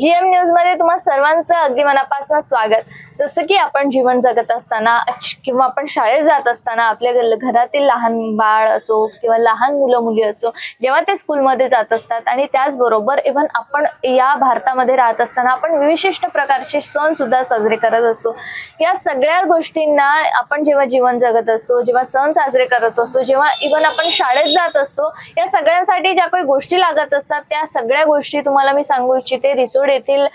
GM न्यूजमध्ये तुम्हा सर्वांचं अगदी मनापासून स्वागत. जसं की आपण जीवन जगत असताना किंवा आपण शाळेत जात असताना आपल्या घरातील लहान बाळ असो किंवा लहान मुलं मुली असो जेव्हा ते स्कूलमध्ये जात असतात आणि त्याचबरोबर इव्हन आपण या भारतामध्ये राहत असताना आपण विशिष्ट प्रकारचे सण सुद्धा साजरे करत असतो. या सगळ्या गोष्टींना आपण जेव्हा जीवन जगत असतो जेव्हा सण साजरे करत असतो जेव्हा इव्हन आपण शाळेत जात असतो या सगळ्यांसाठी ज्या काही गोष्टी लागत असतात त्या सगळ्या गोष्टी तुम्हाला मी सांगू इच्छिते. रोड येथील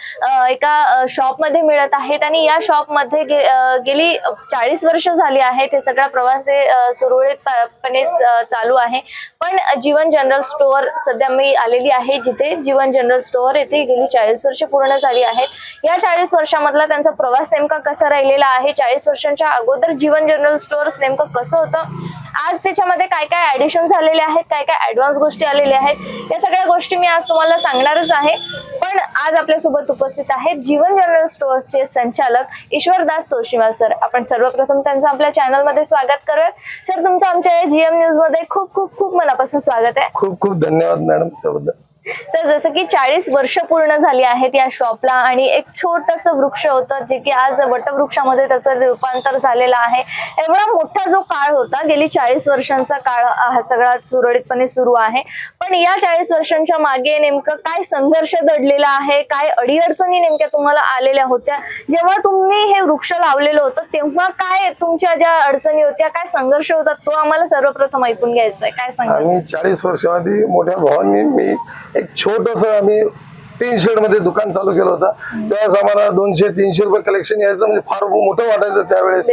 एका शॉपमध्ये मिळत आहेत आणि या शॉपमध्ये गे, गेली चाळीस वर्ष झाली आहेत. हे सगळा प्रवास हे सुरळीतपणे चालू आहे. पण जीवन जनरल स्टोअर सध्या मी आलेली आहे जिथे जीवन जनरल स्टोअर येथे गेली चाळीस वर्ष पूर्ण झाली आहेत. या चाळीस वर्षामधला त्यांचा प्रवास नेमका कसा राहिलेला आहे? चाळीस वर्षांच्या अगोदर जीवन जनरल स्टोअर्स नेमकं कसं होतं? आज त्याच्यामध्ये काय काय ऍडिशन झालेले आहेत? काय काय ऍडव्हान्स गोष्टी आलेल्या आहेत? या सगळ्या गोष्टी मी आज तुम्हाला सांगणारच आहे. पण आज आपल्यासोबत उपस्थित आहेत जीवन जनरल स्टोअर्सचे संचालक ईश्वरदास तोशीवाल सर. आपण सर्वप्रथम त्यांचं आपल्या चॅनलमध्ये स्वागत करूयात. सर तुमचं आमच्या जीएम न्यूजमध्ये खूप खूप खूप मनापासून स्वागत आहे. खूप खूप धन्यवाद मॅडम त्याबद्दल. तर जसं की चाळीस वर्ष पूर्ण झाली आहेत या शॉपला आणि एक छोटस वृक्ष होतं जे की आज वटवृक्षामध्ये त्याचं रूपांतर झालेलं आहे. एवढा मोठा जो काळ होता गेली चाळीस वर्षांचा काळ हा सगळा सुरळीतपणे सुरू आहे. पण या चाळीस वर्षांच्या मागे नेमकं काय संघर्ष दडलेला आहे काय अडीअडचणी नेमक्या तुम्हाला आलेल्या होत्या? जेव्हा तुम्ही हे वृक्ष लावलेलं होतं तेव्हा काय तुमच्या ज्या अडचणी होत्या काय संघर्ष होता तो आम्हाला सर्वप्रथम ऐकून घ्यायचा आहे काय सांगा चाळीस वर्षाआधी मोठ्या भावांनी मी एक छोटस आम्ही टीन शेडमध्ये दुकान चालू केलं होतं. त्यावेळेस आम्हाला दोनशे तीनशे रुपये कलेक्शन यायचं म्हणजे फार मोठं वाटायचं त्यावेळेस.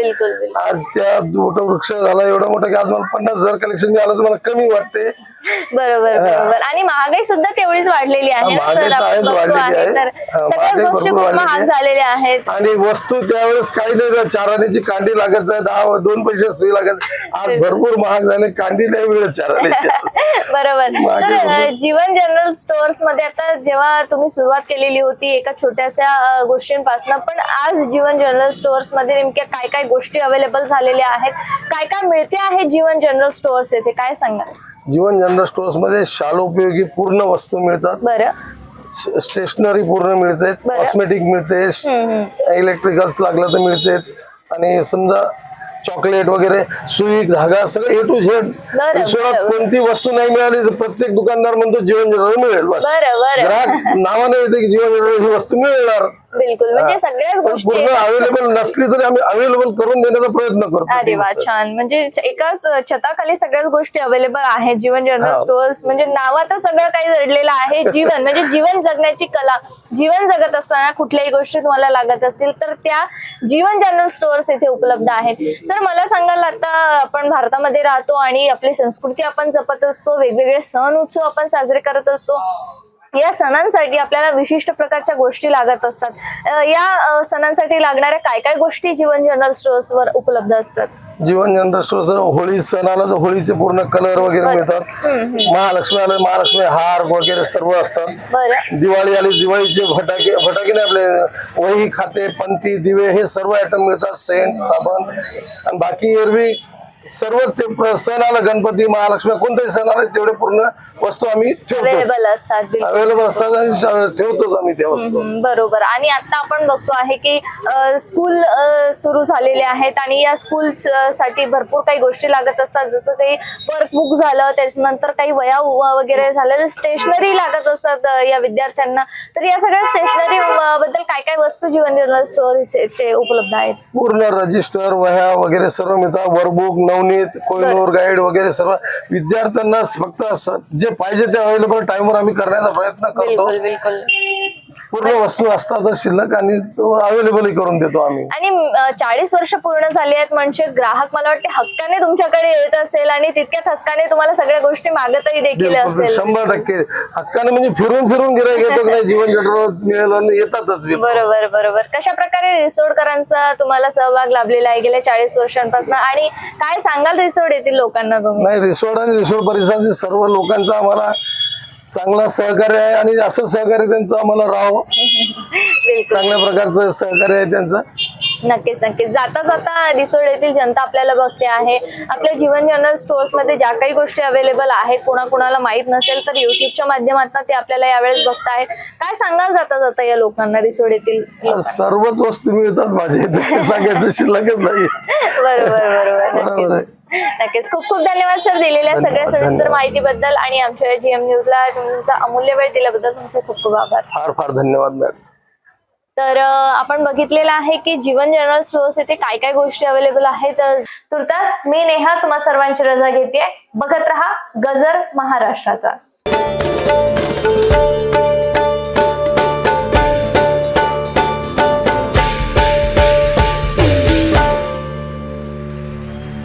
आज त्या मोठं वृक्ष झाला एवढा मोठा की आज मला पन्नास हजार कलेक्शन मिळालं तर मला कमी वाटते. बरोबर बरोबर. आणि महागाई सुद्धा तेवढीच वाढलेली आहे सर तर सगळ्याच गोष्टी खूप महाग आहे. झालेल्या आहेत. आणि वस्तू त्यावेळेस काही नाही चार आण्याची कांडी लागत दहा दोन पैसे सुई लागत आज भरपूर महाग झाले कांडी नाही मिळत चार बरोबर. सर जीवन जनरल स्टोअर्समध्ये आता जेव्हा तुम्ही सुरुवात केलेली होती एका छोट्याशा गोष्टींपासून पण आज जीवन जनरल स्टोअर्समध्ये नेमक्या काय काय गोष्टी अवेलेबल झालेल्या आहेत? काय काय मिळते आहे जीवन जनरल स्टोअर्स येथे? काय सांगाल? जीवन जनरल स्टोअर्समध्ये शालोपयोगी पूर्ण वस्तू मिळतात. बरं. स्टेशनरी पूर्ण मिळते बरं. कॉस्मेटिक मिळते. इलेक्ट्रिकल्स लागलं तर मिळते. आणि समजा चॉकलेट वगैरे सुई धागा सगळं ए टू झेड बरं, विश्वात बरं. कोणती वस्तू नाही मिळाली तर प्रत्येक दुकानदार म्हणतो जीवन जनरल मिळेल बस. बरं बरं. ग्राहक नावाने येते की जीवन जनरल ही वस्तू मिळणार. बिलकुल. म्हणजे सगळ्याच गोष्टी पूर्ण अवेलेबल नसली तरी आम्ही अवेलेबल करून देण्याचा प्रयत्न अरे वा करतो छान. म्हणजे एकाच छताखाली सगळ्याच गोष्टी अवेलेबल आहेत. जीवन जनरल. स्टोअर्स म्हणजे नावातच सगळं काही जडलेलं आहे. जीवन म्हणजे जीवन जगण्याची कला. जीवन जगत असताना कुठल्याही गोष्टी तुम्हाला लागत असतील तर त्या जीवन जनरल स्टोअर्स येथे उपलब्ध आहेत. सर मला सांगाल आता आपण भारतामध्ये राहतो आणि आपली संस्कृती आपण जपत असतो. वेगवेगळे सण उत्सव आपण साजरे करत असतो. या सणांसाठी आपल्याला विशिष्ट प्रकारच्या गोष्टी लागत असतात. या सणांसाठी लागणाऱ्या काय काय गोष्टी जीवन जनरल स्टोअर्स वर उपलब्ध असतात? जीवन जनरल स्टोअर्स होळी सण आला तर होळीचे पूर्ण कलर वगैरे. मिळतात. महालक्ष्मी आलं महालक्ष्मी हार वगैरे सर्व असतात. दिवाळी आली दिवाळीचे फटाके फटाके नाही आपले वही खाते पंती दिवे हे सर्व आयटम मिळतात सेंट साबण. आणि बाकी एरवी सर्व ते प्र- सण आला गणपती महालक्ष्मी कोणताही सण आला तेवढे पूर्ण वस्तू आम्ही ठेवतो अवेलेबल असतात बिलकुल. अवेलेबल असतात आणि ठेवतोच आम्ही त्या वस्तू. हम्म, बरोबर. आणि आता आपण बघतो आहे की स्कूल सुरू झालेले आहेत आणि या स्कूल साठी भरपूर काही गोष्टी लागत असतात. जसं काही वर्कबुक झालं त्याच्यानंतर काही वया व- वगैरे झालं स्टेशनरी लागत असतात या विद्यार्थ्यांना. तर या सगळ्या स्टेशनरी बद्दल काय काय वस्तू जीवन जनरल स्टोअर ते उपलब्ध आहेत? पूर्ण रजिस्टर वह्या वगैरे सर्व मिळतात. वर्कबुक नवनीत कोहिनूर गाईड वगैरे सर्व विद्यार्थ्यांना फक्त असं जे पाहिजे ते अवेलेबल टाइमवर आम्ही करण्याचा प्रयत्न करतो. पूर्ण वस्तू असतातच शिल्लक आणि अवेलेबल करून देतो आम्ही. आणि चाळीस वर्ष पूर्ण झाली आहेत म्हणजे ग्राहक मला वाटते हक्काने तुमच्याकडे येत असेल आणि तितक्याच हक्काने तुम्हाला सगळ्या गोष्टी मागतही देखील असेल. शंभर टक्के. हक्काने म्हणजे फिरून फिरून गिरायक येतो की नाही जीवन जनरल मिळेल आणि येतातच. बरोबर बरोबर. कशा प्रकारे रिसोडकरांचा तुम्हाला सहभाग लाभलेला आहे गेल्या चाळीस वर्षांपासून? आणि काय सांगाल रिसोड येथील लोकांना तुम्ही? नाही रिसोड आणि रिसोड परिसरातील सर्व लोकांचा आम्हाला चांगला सहकार्य आहे आणि असं सहकार्य त्यांचं आम्हाला राहावं. चांगल्या प्रकारचं सहकार्य आहे त्यांचं. नक्कीच नक्कीच. जाता जाता रिसोड येथील जनता आपल्याला बघते आहे. आपल्या जीवन जनरल स्टोअर्समध्ये ज्या काही गोष्टी अवेलेबल आहेत कोणाकोणाला माहीत नसेल तर युट्यूबच्या माध्यमातून ते आपल्याला यावेळेस बघतायत काय सांगाल जाता जाता या लोकांना रिसोड येथील? सर्वच वस्तू मिळतात इथे. सांगायचं शिल्लकच नाही. बरोबर बरोबर. नक्कीच. खूप खूप धन्यवाद सर दिलेल्या सगळ्या सविस्तर. माहितीबद्दल आणि आमच्या जीएम न्यूजला तुमचा अमूल्य वेळ दिल्याबद्दल तुमचे खूप खूप आभार. फार फार धन्यवाद मॅडम. तर आपण बघितलेलं आहे की जीवन जनरल स्टोअर्स येथे काय काय गोष्टी अवेलेबल आहेत. तर तुर्तास मी नेहा तुम्हा सर्वांची रजा घेते बघत रहा गजर महाराष्ट्राचा.